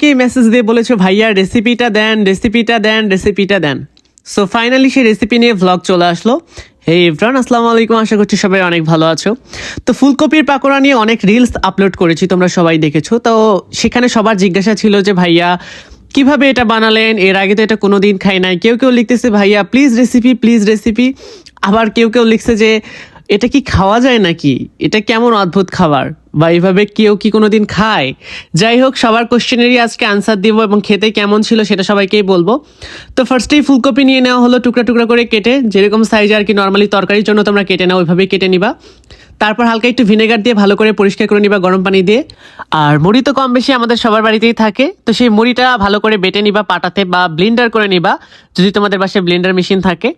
কে message দিয়ে বলেছ, ভাইয়া রেসিপিটা দেন রেসিপিটা দেন রেসিপিটা দেন। সো ফাইনালি সেই রেসিপি নিয়ে ভ্লগ চলে আসলো। হে ইফরান আসসালামু আলাইকুম। আশা করছি সবাই অনেক ভালো আছো। তো ফুলকপির পাকোড়া নিয়ে অনেক রিলস আপলোড করেছি, তোমরা সবাই দেখেছ। তো সেখানে সবার জিজ্ঞাসা ছিল যে, ভাইয়া, কীভাবে এটা বানালেন? এর আগে তো এটা কোনো দিন খাই নাই। কেউ কেউ লিখতেছে, ভাইয়া প্লিজ রেসিপি প্লিজ রেসিপি আবার কেউ কেউ লিখছে যে, এটা কি খাওয়া যায় নাকি? এটা কেমন অদ্ভুত খাবার? বা এইভাবে কেউ কি কোনোদিন খায়? যাই হোক, সবার কোশ্চেনেরই আজকে আনসার দিব এবং খেতে কেমন ছিল সেটা সবাইকেই বলব। তো ফার্স্টেই ফুলকপি নিয়ে নেওয়া হলো টুকরা টুকরা করে কেটে। যেরকম সাইজ আর কি নর্মালি তরকারির জন্য তোমরা কেটে নাও, ওইভাবেই কেটে নিবা। তারপর হালকা একটু ভিনেগার দিয়ে ভালো করে পরিষ্কার করে নিবা গরম পানি দিয়ে। আর মুড়ি তো কম বেশি আমাদের সবার বাড়িতেই থাকে। তো সেই মুড়িটা ভালো করে বেটে নিবা পাটাতে বা ব্লিন্ডার করে নিবা। যদি তোমাদের বাসায় ব্লিন্ডার মেশিন থাকে।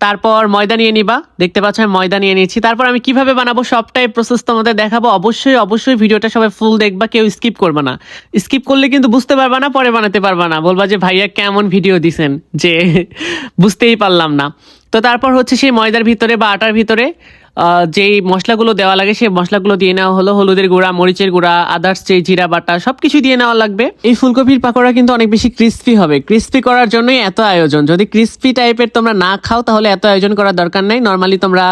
তারপর ময়দা নিয়ে নিবা। দেখতে পাচ্ছ আমি ময়দা নিয়ে নিয়েছি। তারপর আমি কীভাবে বানাবো সবটাই প্রসেস তোমাদের দেখাবো। অবশ্যই অবশ্যই ভিডিওটা সবাই ফুল দেখবা, কেউ স্কিপ করবে না। স্কিপ করলে কিন্তু বুঝতে পারবা না, পরে বানাতে পারবা না। বলবা যে ভাইয়া কেমন ভিডিও দিছেন? যে বুঝতেই পারলাম না। তো তারপর হচ্ছে সেই ময়দার ভিতরে বা আটার ভিতরে যেই মশলাগুলো দেওয়া লাগে সেই মশলাগুলো দিয়ে নেওয়া হলো। হলুদের গুঁড়া, মরিচের গুঁড়া, আদার্স যে জিরা বাটা সব কিছু দিয়ে নেওয়া লাগবে। এই ফুলকপির পাকোড়া কিন্তু অনেক বেশি ক্রিস্পি হবে। ক্রিস্পি করার জন্যই এত আয়োজন। যদি ক্রিস্পি টাইপের তোমরা না খাও, তাহলে এত আয়োজন করার দরকার নাই। নর্মালি তোমরা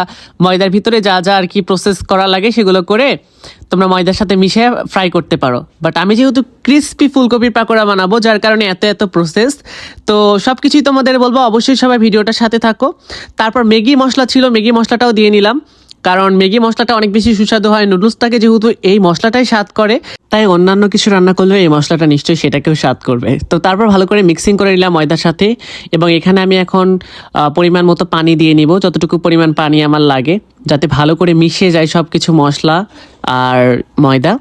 ময়দার ভিতরে যা যা আর কি প্রসেস করা লাগে, সেগুলো করে তোমরা ময়দার সাথে মিশে ফ্রাই করতে পারো। বাট আমি যেহেতু ক্রিস্পি ফুলকপির পাকোড়া বানাবো, যার কারণে এত এত প্রসেস তো সব কিছুই তোমাদের বলব অবশ্যই সবাই ভিডিওটার সাথে থাকো। তারপর ম্যাগি মশলা ছিল, ম্যাগি মশলাটাও দিয়ে নিলাম। কারণ ম্যাগি মশলাটা অনেক বেশি সুস্বাদু হয় নুডলসটাকে যেহেতু এই মশলাটাই স্বাদ করে, তাই অন্যান্য কিছু রান্না করলেও এই মশলাটা নিশ্চয়ই সেটাকেও স্বাদ করবে। তো তারপর ভালো করে মিক্সিং করে নিলাম ময়দার সাথে এবং এখানে আমি এখন পরিমাণ মতো পানি দিয়ে নিব, যতটুকু পরিমাণ পানি আমার লাগে, যাতে ভালো করে মিশে যায় সব কিছু মশলা আর ময়দা।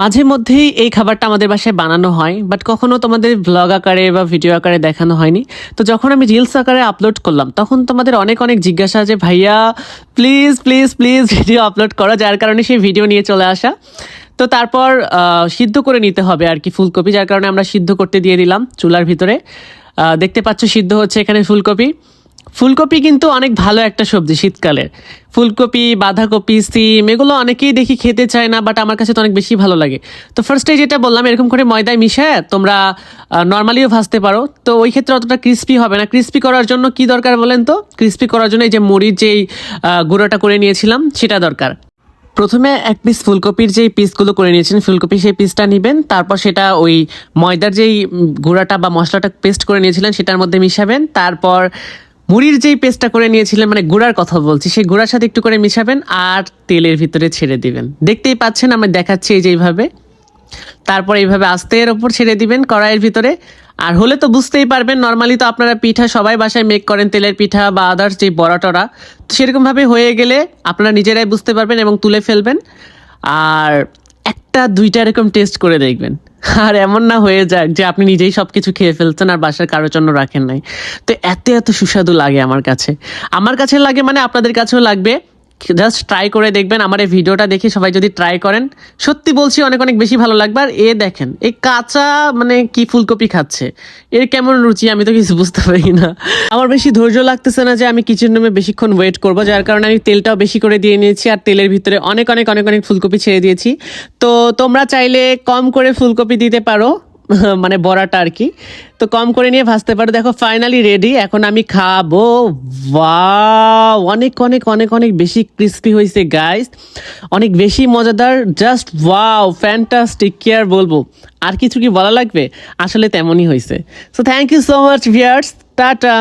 মাঝে মধ্যেই এই খাবারটা আমাদের বাসায় বানানো হয় বাট কখনো তোমাদের ব্লগ আকারে বা ভিডিও আকারে দেখানো হয়নি। তো যখন আমি রিলস আকারে আপলোড করলাম, তখন তোমাদের অনেক অনেক জিজ্ঞাসা যে ভাইয়া please please please video upload করো। যার কারণে সেই ভিডিও নিয়ে চলে আসা। তো তারপর সিদ্ধ করে নিতে হবে আর কি ফুলকপি, যার কারণে আমরা সিদ্ধ করতে দিয়ে দিলাম চুলার ভিতরে। দেখতে পাচ্ছ সিদ্ধ হচ্ছে এখানে ফুলকপি। ফুলকপি কিন্তু অনেক ভালো একটা সবজি শীতকালের ফুলকপি, বাঁধাকপি, সিম, এগুলো অনেকেই দেখি খেতে চায় না বাট আমার কাছে তো অনেক বেশি ভালো লাগে। তো ফার্স্টে যেটা বললাম, এরকম করে ময়দায় মিশায়, তোমরা নর্মালিও ভাজতে পারো। তো ওই ক্ষেত্রে অতটা ক্রিস্পি হবে না। ক্রিস্পি করার জন্য কি দরকার বলেন তো? ক্রিস্পি করার জন্য এই যে মুড়ির যেই গুঁড়োটা করে নিয়েছিলাম, সেটা দরকার। প্রথমে এক পিস ফুলকপির যেই পিসগুলো করে নিয়েছেন, ফুলকপি সেই পিসটা নেবেন, তারপর সেটা ওই ময়দার যেই গুঁড়াটা বা মশলাটা পেস্ট করে নিয়েছিলেন, সেটার মধ্যে মিশাবেন। তারপর মুড়ির যেই পেস্টটা করে নিয়েছিলেন মানে গুঁড়ার কথা বলছি, সেই গুঁড়ার সাথে একটু করে মিশাবেন আর তেলের ভিতরে ছেড়ে দিবেন। দেখতেই পাচ্ছেন, আমি দেখাচ্ছি এই যেইভাবে তারপর এইভাবে আস্তে এর ওপর ছেড়ে দিবেন কড়াইয়ের ভিতরে। আর হলে তো বুঝতেই পারবেন নর্মালি তো আপনারা পিঠা সবাই বাসায় মেক করেন, তেলের পিঠা বা আদার্স যে বড়া টরা তো সেরকমভাবে হয়ে গেলে আপনারা নিজেরাই বুঝতে পারবেন এবং তুলে ফেলবেন। আর একটা, দুইটা এরকম টেস্ট করে দেখবেন। আর এমন না হয়ে যাক যে আপনি নিজেই সব কিছু খেয়ে ফেলছেন আর বাসার কারোর জন্য রাখেন নাই। তো এত এত সুস্বাদু লাগে আমার কাছে। আমার কাছে লাগে মানে আপনাদের কাছেও লাগবে। জাস্ট ট্রাই করে দেখবেন, আমার এই ভিডিওটা দেখে সবাই যদি ট্রাই করেন, সত্যি বলছি অনেক অনেক বেশি ভালো লাগবে। আর এ দেখেন, এ কাঁচা মানে কি ফুলকপি খাচ্ছে? এর কেমন রুচি আমি তো কিছু বুঝতে পারি না। আমার বেশি ধৈর্য লাগতেছে না যে আমি কিচেন রুমে বেশিক্ষণ ওয়েট করব, যার কারণে আমি তেলটাও বেশি করে দিয়ে নিয়েছি আর তেলের ভিতরে অনেক অনেক অনেক অনেক ফুলকপি ছেড়ে দিয়েছি। তো তোমরা চাইলে কম করে ফুলকপি দিতে পারো। মানে বড়াটা আর কি। তো কম করে নিয়ে ভাজতে পারো। দেখো ফাইনালি রেডি এখন আমি খাব। অনেক অনেক অনেক অনেক বেশি ক্রিস্পি হয়েছে গাইস অনেক বেশি মজাদার। জাস্ট ওয়াও ফ্যান্টাস্টিক কি আর বলব? আর কিছু কি বলা লাগবে? আসলে তেমনই হয়েছে। So thank you so much viewers tata!